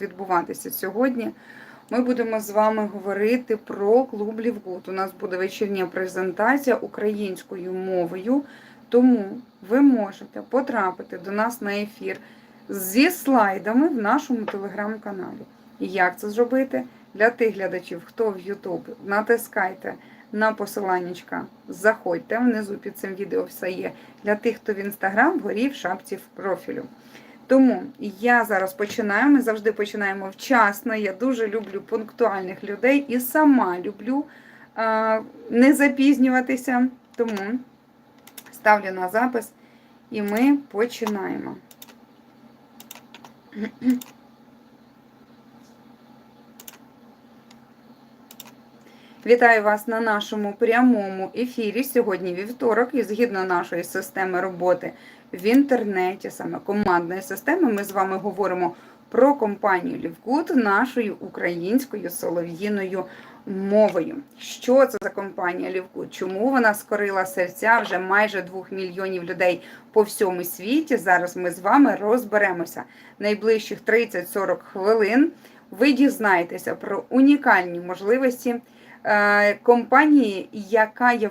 відбуватися сьогодні. Ми будемо з вами говорити про клуб Лівгуд. У нас буде вечірня презентація українською мовою, тому ви можете потрапити до нас на ефір зі слайдами в нашому телеграм-каналі. І як це зробити? Для тих глядачів, хто в YouTube, натискайте на посиланнячка, заходьте, внизу під цим відео все є. Для тих, хто в інстаграм, вгорі в шапці в профілю. Тому я зараз починаю. Ми завжди починаємо вчасно. Я дуже люблю пунктуальних людей і сама люблю а, не запізнюватися. Тому ставлю на запис і ми починаємо. Вітаю вас на нашому прямому ефірі. Сьогодні вівторок, і згідно нашої системи роботи в інтернеті, саме командної системи, ми з вами говоримо про компанію Лівгуд нашою українською солов'їною мовою. Що це за компанія Лівгуд? Чому вона скорила серця вже майже двох мільйонів людей по всьому світі? Зараз ми з вами розберемося найближчих 30-40 хвилин. Ви дізнаєтеся про унікальні можливості компанії, яка є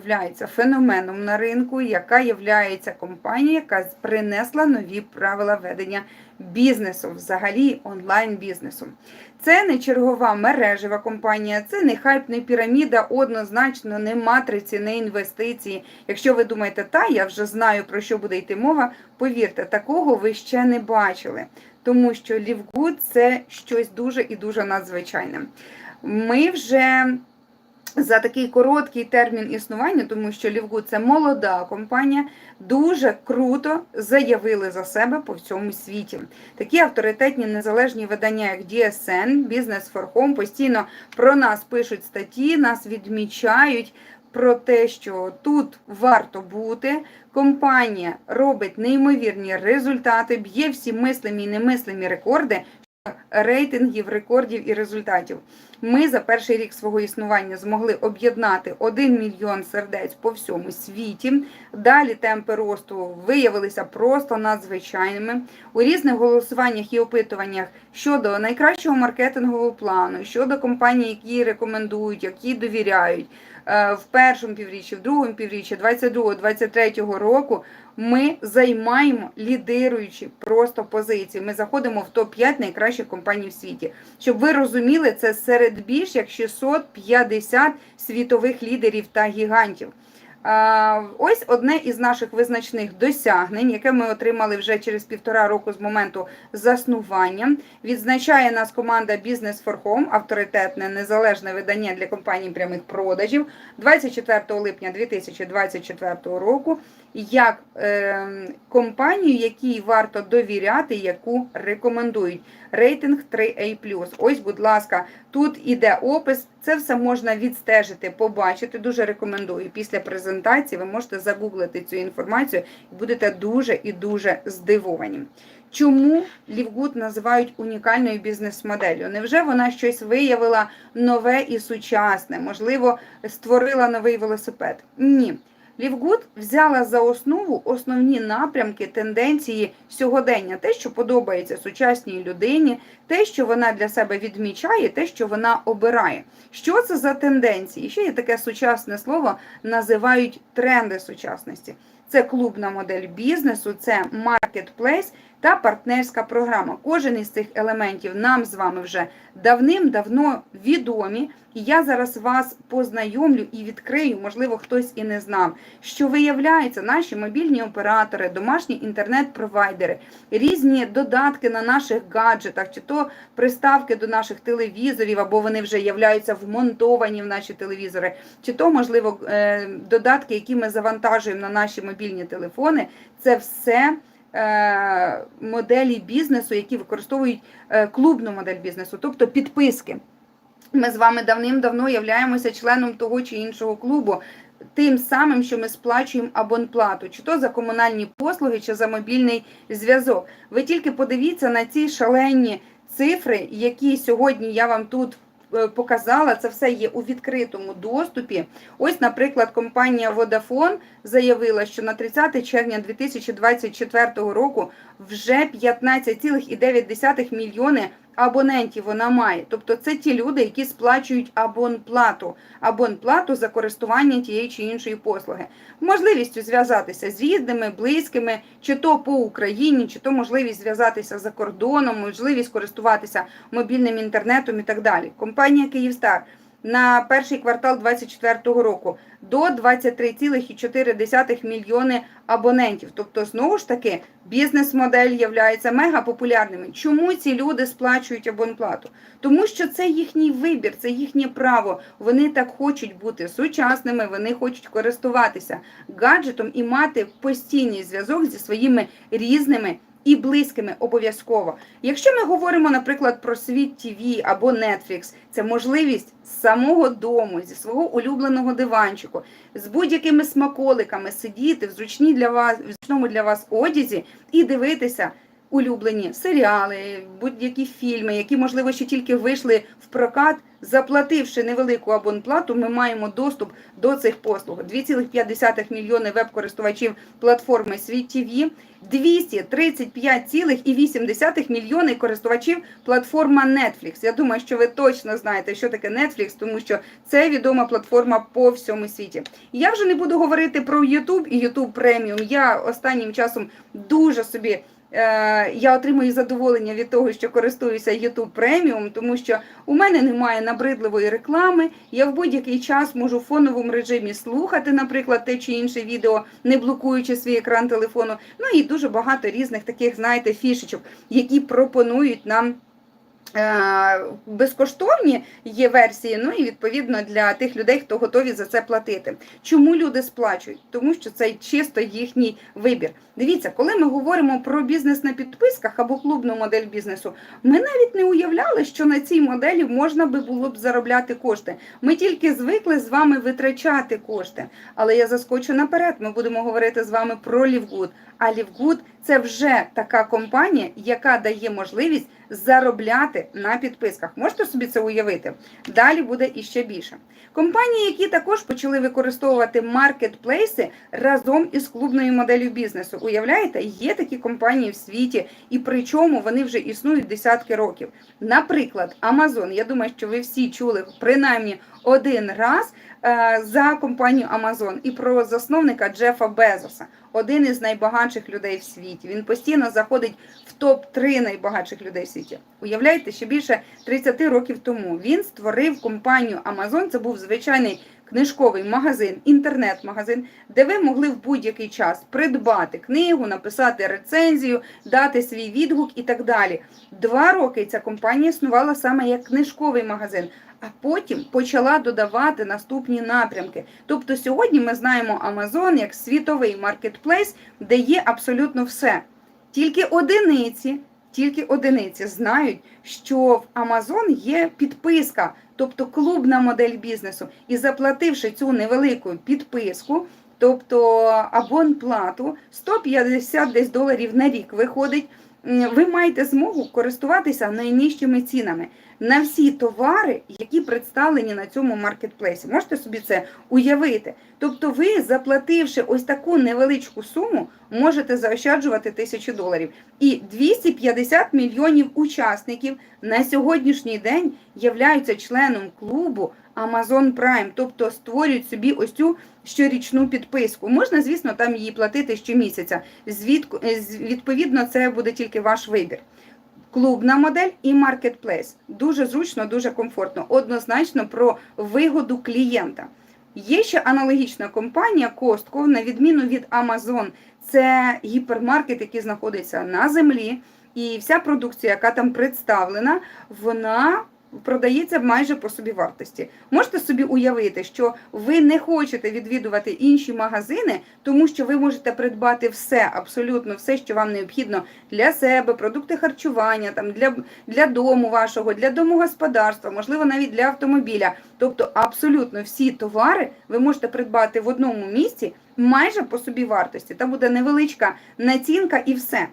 феноменом на ринку, яка є компанією, яка принесла нові правила ведення бізнесу, взагалі онлайн-бізнесу. Це не чергова мережева компанія, це не хайп, не піраміда, однозначно, не матриці, не інвестиції. Якщо ви думаєте, та я вже знаю про що буде йти мова, повірте, такого ви ще не бачили, тому що Лівгуд це щось дуже і дуже надзвичайне. Ми вже за такий короткий термін існування, тому що Лівгуд це молода компанія, дуже круто заявили за себе по всьому світі. Такі авторитетні незалежні видання, як DSN, Business for Home, постійно про нас пишуть статті, нас відмічають. Про те, що тут варто бути, компанія робить неймовірні результати, б'є всі мислимі і немислимі рекорди, рейтингів, рекордів і результатів. Ми за перший рік свого існування змогли об'єднати 1 мільйон сердець по всьому світі. Далі темпи росту виявилися просто надзвичайними. У різних голосуваннях і опитуваннях щодо найкращого маркетингового плану, щодо компаній, які рекомендують, які довіряють. Е, в першому півріччі, в другому півріччі 22-23 року ми займаємо лідируючі просто позиції. Ми заходимо в топ-5 найкращих компаній в світі. Щоб ви розуміли, це серед більш як 650 світових лідерів та гігантів. Ось одне із наших визначних досягнень, яке ми отримали вже через півтора року з моменту заснування. Відзначає нас команда Business for Home, авторитетне незалежне видання для компаній прямих продажів 24 липня 2024 року. Як е, компанію, якій варто довіряти, яку рекомендують. Рейтинг 3A+. Ось, будь ласка, тут іде опис. Це все можна відстежити, побачити. Дуже рекомендую. Після презентації ви можете загуглити цю інформацію і будете дуже і дуже здивовані. Чому Лівгуд називають унікальною бізнес-моделлю? Невже вона щось виявила нове і сучасне? Можливо, створила новий велосипед? Ні. Лівгуд взяла за основу основні напрямки, тенденції сьогодення, те, що подобається сучасній людині, те, що вона для себе відмічає, те, що вона обирає. Що це за тенденції? Ще є таке сучасне слово, називають тренди сучасності. Це клубна модель бізнесу, це маркетплейс та партнерська програма. Кожен із цих елементів нам з вами вже давним-давно відомі. І я зараз вас познайомлю і відкрию, можливо, хтось і не знав, що виявляється, наші мобільні оператори, домашні інтернет-провайдери, різні додатки на наших гаджетах, чи то приставки до наших телевізорів, або вони вже являються вмонтовані в наші телевізори, чи то, можливо, е, додатки, які ми завантажуємо на наші мобільні телефони, це все. Е, моделі бізнесу, які використовують е, клубну модель бізнесу, тобто підписки. Ми з вами давним-давно являємося членом того чи іншого клубу, тим самим, що ми сплачуємо абонплату, чи то за комунальні послуги, чи за мобільний зв'язок. Ви тільки подивіться на ці шалені цифри, які сьогодні я вам тут показала, це все є у відкритому доступі. Ось, наприклад, компанія Vodafone заявила, що на 30 червня 2024 року вже 15,9 мільйони абонентів вона має. Тобто це ті люди, які сплачують абонплату, абонплату за користування тієї чи іншої послуги. Можливістю зв'язатися з рідними, близькими, чи то по Україні, чи то можливість зв'язатися за кордоном, можливість користуватися мобільним інтернетом і так далі. Компанія Київстар на перший квартал 2024 року до 23,4 мільйони абонентів. Тобто, знову ж таки, бізнес-модель є мегапопулярними. Чому ці люди сплачують абонплату? Тому що це їхній вибір, це їхнє право. Вони так хочуть бути сучасними, вони хочуть користуватися гаджетом і мати постійний зв'язок зі своїми різними. І близькими обов'язково. Якщо ми говоримо, наприклад, про світ ТВ або Netflix, це можливість з самого дому, зі свого улюбленого диванчику, з будь-якими смаколиками сидіти в зручній для вас, в зручному для вас одязі і дивитися улюблені серіали, будь-які фільми, які, можливо, ще тільки вийшли в прокат. Заплативши невелику абонплату, ми маємо доступ до цих послуг. 2,5 мільйони веб-користувачів платформи Світ ТВ, 235,8 мільйони користувачів платформа Netflix. Я думаю, що ви точно знаєте, що таке Netflix, тому що це відома платформа по всьому світі. Я вже не буду говорити про YouTube і YouTube Premium. Я останнім часом дуже собі. Е, я отримую задоволення від того, що користуюся YouTube преміум, тому що у мене немає набридливої реклами. Я в будь-який час можу в фоновому режимі слухати, наприклад, те чи інше відео, не блокуючи свій екран телефону. Ну і дуже багато різних таких, знаєте, фішечок, які пропонують нам. Е, безкоштовні є версії, ну і відповідно для тих людей, хто готові за це платити. Чому люди сплачують? Тому що це чисто їхній вибір. Дивіться, коли ми говоримо про бізнес на підписках або клубну модель бізнесу, ми навіть не уявляли, що на цій моделі можна би було б заробляти кошти. Ми тільки звикли з вами витрачати кошти. Але я заскочу наперед. Ми будемо говорити з вами про Лівгуд. А Лівгуд це вже така компанія, яка дає можливість заробляти на підписках. Можете собі це уявити? Далі буде іще більше. Компанії, які також почали використовувати маркетплейси разом із клубною моделлю бізнесу. Уявляєте, є такі компанії в світі, і причому вони вже існують десятки років. Наприклад, Amazon. Я думаю, що ви всі чули принаймні один раз за компанію Amazon і про засновника Джефа Безоса, один із найбагатших людей в світі. Він постійно заходить в топ 3 найбагатших людей в світі. Уявляєте, ще більше 30 років тому він створив компанію Amazon. Це був звичайний книжковий магазин, інтернет-магазин, де ви могли в будь-який час придбати книгу, написати рецензію, дати свій відгук і так далі. Два роки ця компанія існувала саме як книжковий магазин. А потім почала додавати наступні напрямки. Тобто сьогодні ми знаємо Amazon як світовий маркетплейс, де є абсолютно все. Тільки одиниці, тільки одиниці знають, що в Амазон є підписка, тобто клубна модель бізнесу. І заплативши цю невелику підписку, тобто абонплату, 150 десь доларів на рік виходить. Ви маєте змогу користуватися найнижчими цінами на всі товари, які представлені на цьому маркетплейсі. Можете собі це уявити? Тобто, ви, заплативши ось таку невеличку суму, можете заощаджувати тисячі доларів. І 250 мільйонів учасників на сьогоднішній день являються членом клубу Amazon Prime, тобто створюють собі ось цю щорічну підписку. Можна, звісно, там її платити щомісяця. Звідку відповідно, це буде тільки ваш вибір. Клубна модель і маркетплейс. Дуже зручно, дуже комфортно. Однозначно про вигоду клієнта. Є ще аналогічна компанія Costco, на відміну від Amazon. Це гіпермаркет, який знаходиться на землі. І вся продукція, яка там представлена, вона продається майже по собі вартості. Можете собі уявити, що ви не хочете відвідувати інші магазини, тому що ви можете придбати все, абсолютно все, що вам необхідно для себе, продукти харчування, там для, для дому вашого, для домогосподарства, можливо, навіть для автомобіля. Тобто, абсолютно всі товари ви можете придбати в одному місці майже по собі вартості. Там буде невеличка націнка і все.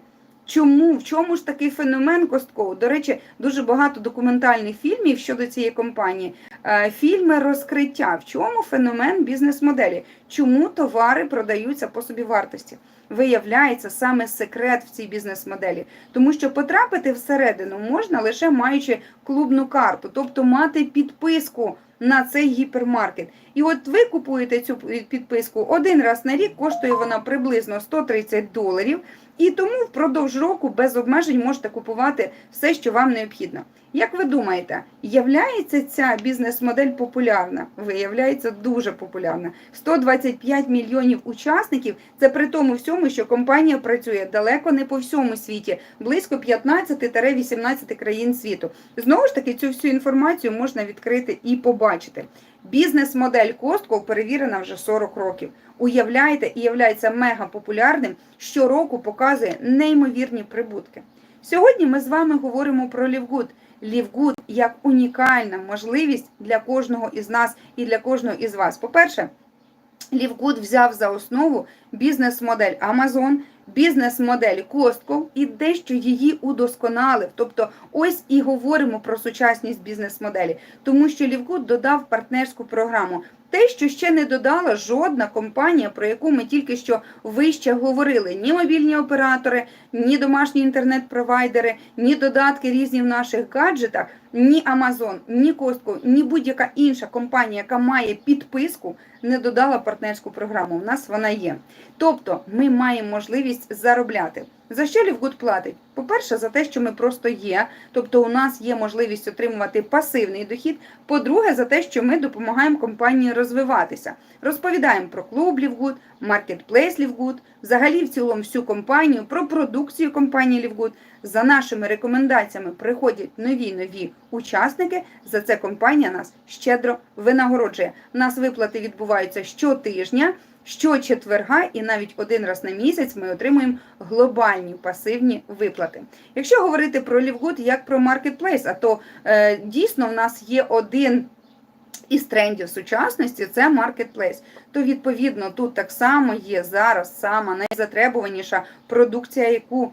Чому в чому ж такий феномен Костко? До речі, дуже багато документальних фільмів щодо цієї компанії. Е, Фільми розкриття. В чому феномен бізнес-моделі? Чому товари продаються по собі вартості? Виявляється саме секрет в цій бізнес-моделі, тому що потрапити всередину можна лише маючи клубну карту, тобто мати підписку на цей гіпермаркет. І от ви купуєте цю підписку один раз на рік, коштує вона приблизно 130 доларів. І тому впродовж року без обмежень можете купувати все, що вам необхідно. Як ви думаєте, являється ця бізнес-модель популярна? Виявляється дуже популярна. 125 мільйонів учасників. Це при тому всьому, що компанія працює далеко не по всьому світі, близько 15-18 країн світу. Знову ж таки, цю всю інформацію можна відкрити і побачити. Бізнес-модель Костко перевірена вже 40 років. Уявляєте, і являється мега популярним. Щороку показує неймовірні прибутки. Сьогодні ми з вами говоримо про Лівгуд. Лівгуд як унікальна можливість для кожного із нас і для кожного із вас. По-перше, Лівгуд взяв за основу бізнес-модель Amazon, бізнес-модель Costco і дещо її удосконалив. Тобто, ось і говоримо про сучасність бізнес-моделі, тому що Лівгуд додав партнерську програму. Те, що ще не додала жодна компанія, про яку ми тільки що вище говорили: ні мобільні оператори, ні домашні інтернет-провайдери, ні додатки різні в наших гаджетах, ні Amazon, ні Costco, ні будь-яка інша компанія, яка має підписку, не додала партнерську програму. У нас вона є. Тобто ми маємо можливість заробляти. За що Лівгуд платить? По-перше, за те, що ми просто є, тобто у нас є можливість отримувати пасивний дохід. По-друге, за те, що ми допомагаємо компанії розвиватися. Розповідаємо про клуб Лівгуд, маркетплейс Лівгуд, взагалі в цілому всю компанію, про продукцію компанії Лівгуд. За нашими рекомендаціями приходять нові нові учасники. За це компанія нас щедро винагороджує. У нас виплати відбуваються щотижня. Щочетверга і навіть один раз на місяць ми отримуємо глобальні пасивні виплати. Якщо говорити про Лівгуд як про маркетплейс, а то е, дійсно в нас є один із трендів сучасності це маркетплейс. То відповідно тут так само є зараз сама найзатребуваніша продукція, яку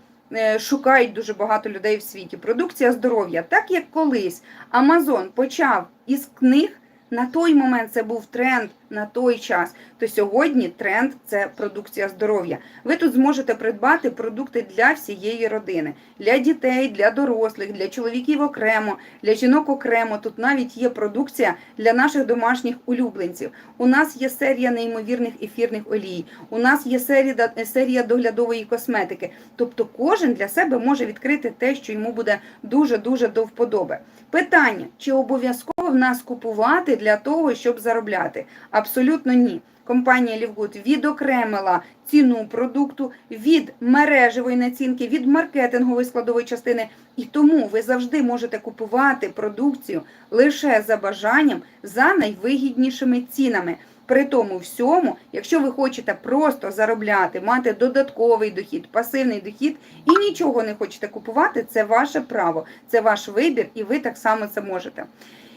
Шукають дуже багато людей в світі. Продукція здоров'я, так як колись Амазон почав із книг, на той момент це був тренд на той час, то сьогодні тренд це продукція здоров'я. Ви тут зможете придбати продукти для всієї родини, для дітей, для дорослих, для чоловіків окремо, для жінок окремо. Тут навіть є продукція для наших домашніх улюбленців. У нас є серія неймовірних ефірних олій. У нас є серія серія доглядової косметики. Тобто, кожен для себе може відкрити те, що йому буде дуже дуже до вподоби. Питання: чи обов'язково в нас купувати для того, щоб заробляти? Абсолютно ні. Компанія Лівгуд відокремила ціну продукту від мережевої націнки, від маркетингової складової частини. І тому ви завжди можете купувати продукцію лише за бажанням за найвигіднішими цінами. При тому всьому, якщо ви хочете просто заробляти, мати додатковий дохід, пасивний дохід і нічого не хочете купувати, це ваше право, це ваш вибір, і ви так само це можете.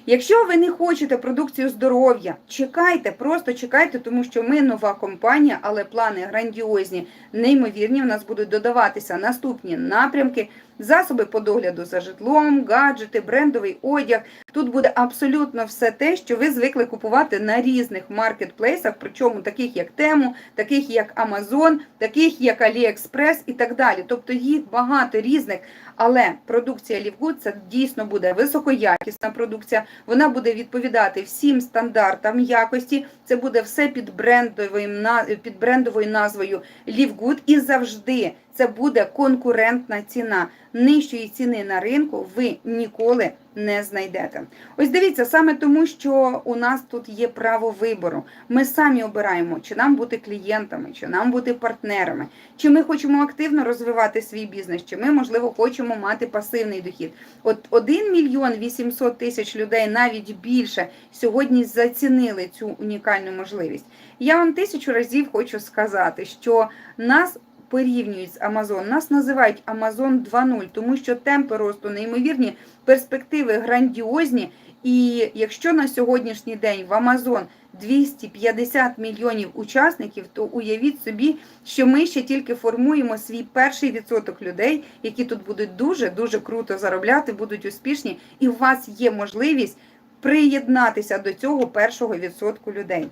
Якщо ви не хочете продукцію здоров'я, чекайте, просто чекайте, тому що ми нова компанія, але плани грандіозні, неймовірні. У нас будуть додаватися наступні напрямки, засоби по догляду за житлом, гаджети, брендовий одяг. Тут буде абсолютно все те, що ви звикли купувати на різних маркетплейсах, причому таких як Тему, таких як Amazon, таких як AliExpress і так далі. Тобто їх багато різних. Але продукція Лівгуд це дійсно буде високоякісна продукція. Вона буде відповідати всім стандартам якості. Це буде все під брендовим під брендовою назвою Лівгуд і завжди це буде конкурентна ціна. Нижчої ціни на ринку ви ніколи не знайдете. Ось дивіться, саме тому, що у нас тут є право вибору. Ми самі обираємо, чи нам бути клієнтами, чи нам бути партнерами, чи ми хочемо активно розвивати свій бізнес, чи ми, можливо, хочемо мати пасивний дохід. От 1 мільйон 800 тисяч людей, навіть більше, сьогодні зацінили цю унікальну можливість. Я вам тисячу разів хочу сказати, що нас порівнюють з Amazon. Нас називають Amazon 2.0, тому що темпи росту неймовірні, перспективи грандіозні. І якщо на сьогоднішній день в Amazon 250 мільйонів учасників, то уявіть собі, що ми ще тільки формуємо свій перший відсоток людей, які тут будуть дуже дуже круто заробляти, будуть успішні, і у вас є можливість приєднатися до цього першого відсотку людей.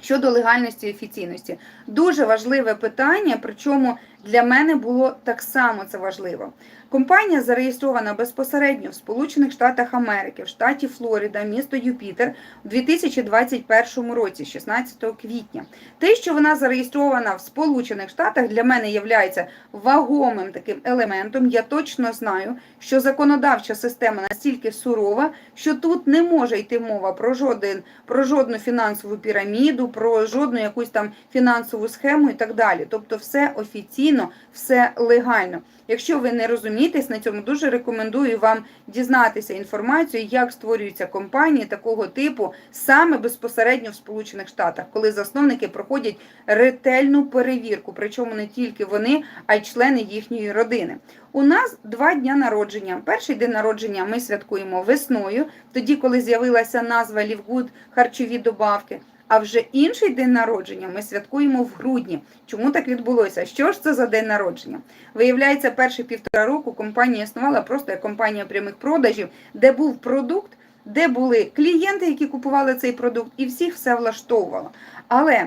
Щодо легальності і офіційності, дуже важливе питання, причому для мене було так само це важливо. Компанія зареєстрована безпосередньо в Сполучених Штатах Америки, в штаті Флорида, місто Юпітер у 2021 році, 16 квітня. Те, що вона зареєстрована в Сполучених Штатах, для мене є вагомим таким елементом. Я точно знаю, що законодавча система настільки сурова, що тут не може йти мова про жоден про жодну фінансову піраміду, про жодну якусь там фінансову схему і так далі. Тобто, все офіційно, все легально. Якщо ви не розумієтесь на цьому, дуже рекомендую вам дізнатися інформацію, як створюються компанії такого типу саме безпосередньо в Сполучених Штатах, коли засновники проходять ретельну перевірку, причому не тільки вони, а й члени їхньої родини. У нас два дня народження. Перший день народження ми святкуємо весною, тоді, коли з'явилася назва Лівгуд харчові добавки. А вже інший день народження ми святкуємо в грудні. Чому так відбулося? Що ж це за день народження? Виявляється, перші півтора року компанія існувала просто як компанія прямих продажів, де був продукт, де були клієнти, які купували цей продукт, і всіх все влаштовувало. Але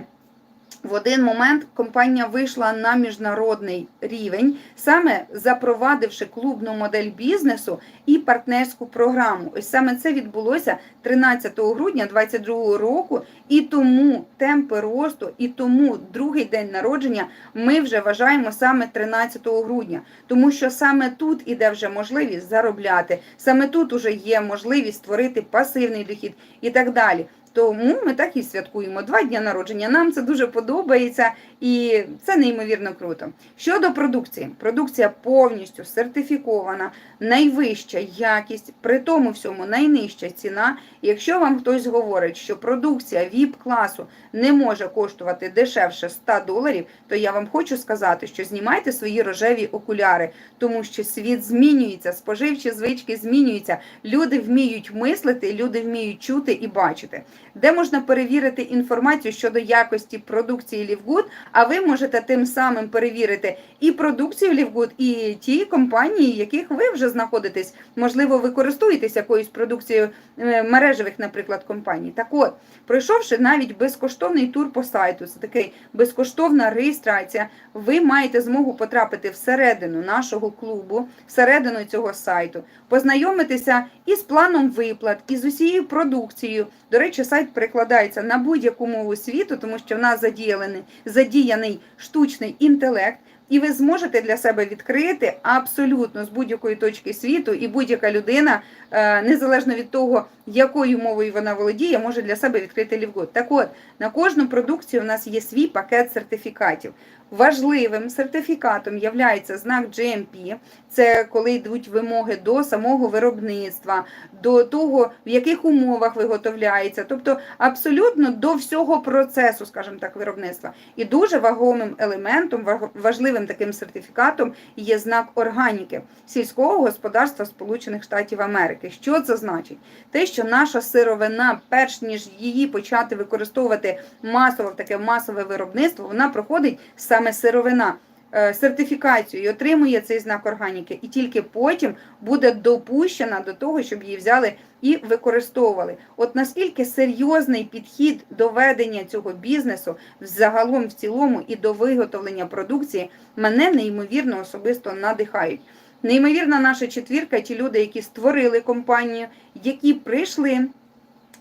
в один момент компанія вийшла на міжнародний рівень, саме запровадивши клубну модель бізнесу і партнерську програму. Ось саме це відбулося 13 грудня 2022 року, і тому темпи росту, і тому другий день народження ми вже вважаємо саме 13 грудня, тому що саме тут іде вже можливість заробляти, саме тут уже є можливість створити пасивний дохід і так далі. Тому ми так і святкуємо два дні народження. Нам це дуже подобається і це неймовірно круто. Щодо продукції, продукція повністю сертифікована, найвища якість, при тому всьому найнижча ціна. Якщо вам хтось говорить, що продукція vip класу не може коштувати дешевше 100 доларів, то я вам хочу сказати, що знімайте свої рожеві окуляри, тому що світ змінюється, споживчі звички змінюються. Люди вміють мислити, люди вміють чути і бачити де можна перевірити інформацію щодо якості продукції Лівгуд, а ви можете тим самим перевірити і продукцію Лівгуд, і ті компанії, в яких ви вже знаходитесь. Можливо, ви користуєтесь якоюсь продукцією е, мережевих, наприклад, компаній. Так от, пройшовши навіть безкоштовний тур по сайту, це такий безкоштовна реєстрація, ви маєте змогу потрапити всередину нашого клубу, всередину цього сайту, познайомитися із планом виплат, і з усією продукцією. До речі, сайт перекладається на будь-яку мову світу, тому що в нас задіяний, задіяний штучний інтелект. І ви зможете для себе відкрити абсолютно з будь-якої точки світу, і будь-яка людина, е, незалежно від того, якою мовою вона володіє, може для себе відкрити лівгод. Так от на кожну продукцію у нас є свій пакет сертифікатів. Важливим сертифікатом є знак GMP, це коли йдуть вимоги до самого виробництва, до того, в яких умовах виготовляється, тобто абсолютно до всього процесу, скажімо так, виробництва. І дуже вагомим елементом, важливим таким сертифікатом є знак органіки сільського господарства Сполучених Штатів Америки. Що це значить? Те, що наша сировина, перш ніж її почати використовувати масово в таке масове виробництво, вона проходить саме сировина. Е, сертифікацію і отримує цей знак органіки, і тільки потім буде допущена до того, щоб її взяли і використовували. От наскільки серйозний підхід до ведення цього бізнесу загалом в цілому і до виготовлення продукції мене неймовірно особисто надихають. Неймовірна наша четвірка, ті люди, які створили компанію, які прийшли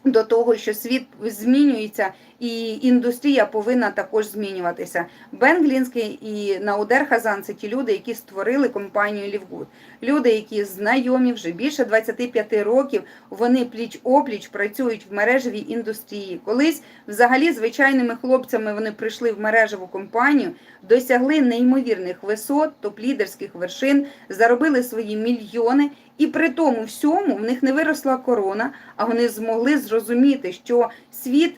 до того, що світ змінюється і індустрія повинна також змінюватися. Бен Глінський і Наудер Хазан це ті люди, які створили компанію Лівгуд. Люди, які знайомі вже більше 25 років, вони пліч опліч працюють в мережевій індустрії. Колись, взагалі, звичайними хлопцями вони прийшли в мережеву компанію, досягли неймовірних висот, топ-лідерських вершин, заробили свої мільйони. І при тому всьому в них не виросла корона, а вони змогли зрозуміти, що світ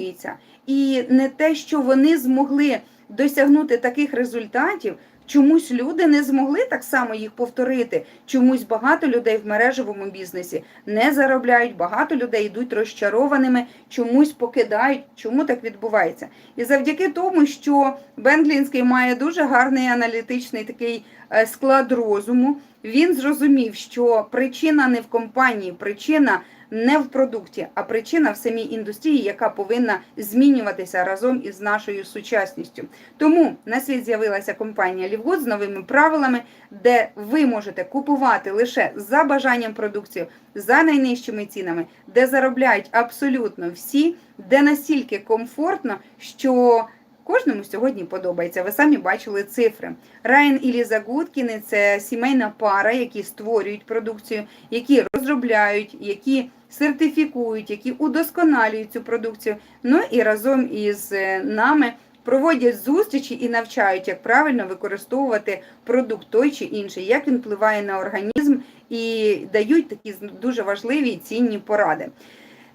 змінюється, і не те, що вони змогли досягнути таких результатів. Чомусь люди не змогли так само їх повторити. Чомусь багато людей в мережевому бізнесі не заробляють, багато людей йдуть розчарованими, чомусь покидають. Чому так відбувається? І завдяки тому, що Бендлінський має дуже гарний аналітичний такий е, склад розуму, він зрозумів, що причина не в компанії, причина не в продукті, а причина в самій індустрії, яка повинна змінюватися разом із нашою сучасністю. Тому на світ з'явилася компанія Лівгуд з новими правилами, де ви можете купувати лише за бажанням продукцію, за найнижчими цінами, де заробляють абсолютно всі, де настільки комфортно, що Кожному сьогодні подобається. Ви самі бачили цифри. Райан і Ліза Гудкіни це сімейна пара, які створюють продукцію, які розробляють, які сертифікують, які удосконалюють цю продукцію. Ну і разом із е, нами проводять зустрічі і навчають, як правильно використовувати продукт той чи інший, як він впливає на організм, і дають такі дуже важливі і цінні поради.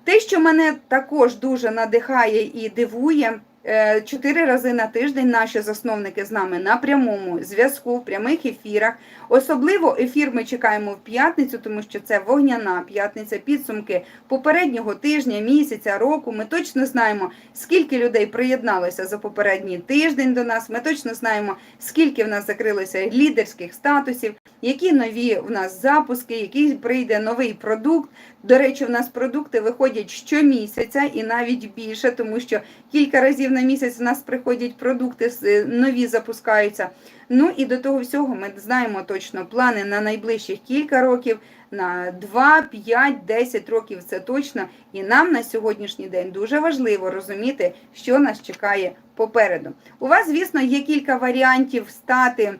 Те, що мене також дуже надихає і дивує. Е, Чотири рази на тиждень наші засновники з нами на прямому зв'язку, в прямих ефірах. Особливо ефір ми чекаємо в п'ятницю, тому що це вогняна п'ятниця, підсумки попереднього тижня, місяця, року. Ми точно знаємо, скільки людей приєдналося за попередній тиждень до нас. Ми точно знаємо, скільки в нас закрилося лідерських статусів, які нові в нас запуски, який прийде новий продукт. До речі, в нас продукти виходять щомісяця і навіть більше, тому що кілька разів на місяць в нас приходять продукти, с- нові запускаються. Ну і до того всього ми знаємо точно плани на найближчих кілька років, на 2, 5, 10 років це точно. І нам на сьогоднішній день дуже важливо розуміти, що нас чекає попереду. У вас, звісно, є кілька варіантів стати.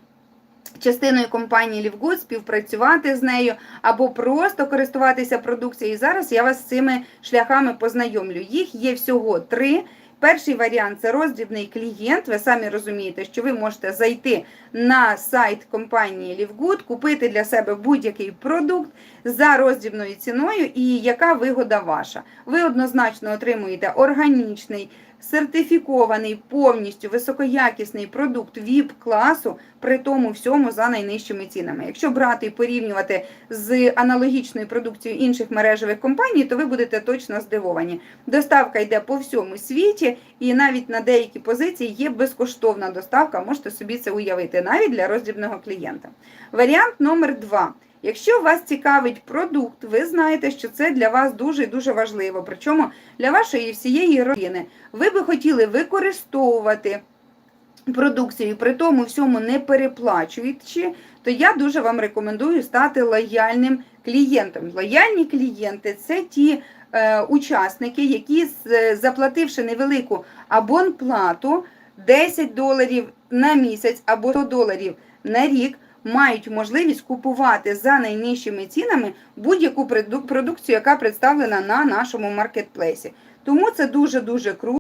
Частиною компанії Лівгуд співпрацювати з нею або просто користуватися продукцією. І зараз я вас з цими шляхами познайомлю. Їх є всього три. Перший варіант це роздрібний клієнт. Ви самі розумієте, що ви можете зайти на сайт компанії Лівгуд, купити для себе будь-який продукт за роздрібною ціною, і яка вигода ваша. Ви однозначно отримуєте органічний, сертифікований, повністю високоякісний продукт ВІП класу, при тому всьому за найнижчими цінами. Якщо брати і порівнювати з аналогічною продукцією інших мережевих компаній, то ви будете точно здивовані. Доставка йде по всьому світі, і навіть на деякі позиції є безкоштовна доставка. Можете собі це уявити, навіть для роздрібного клієнта. Варіант номер два. Якщо вас цікавить продукт, ви знаєте, що це для вас дуже і дуже важливо, причому для вашої всієї родини. Ви би хотіли використовувати продукцію, при тому всьому не переплачуючи, то я дуже вам рекомендую стати лояльним клієнтом. Лояльні клієнти це ті е, учасники, які заплативши невелику абонплату 10 доларів на місяць або 100 доларів на рік. Мають можливість купувати за найнижчими цінами будь-яку проду- продукцію, яка представлена на нашому маркетплейсі. Тому це дуже дуже круто.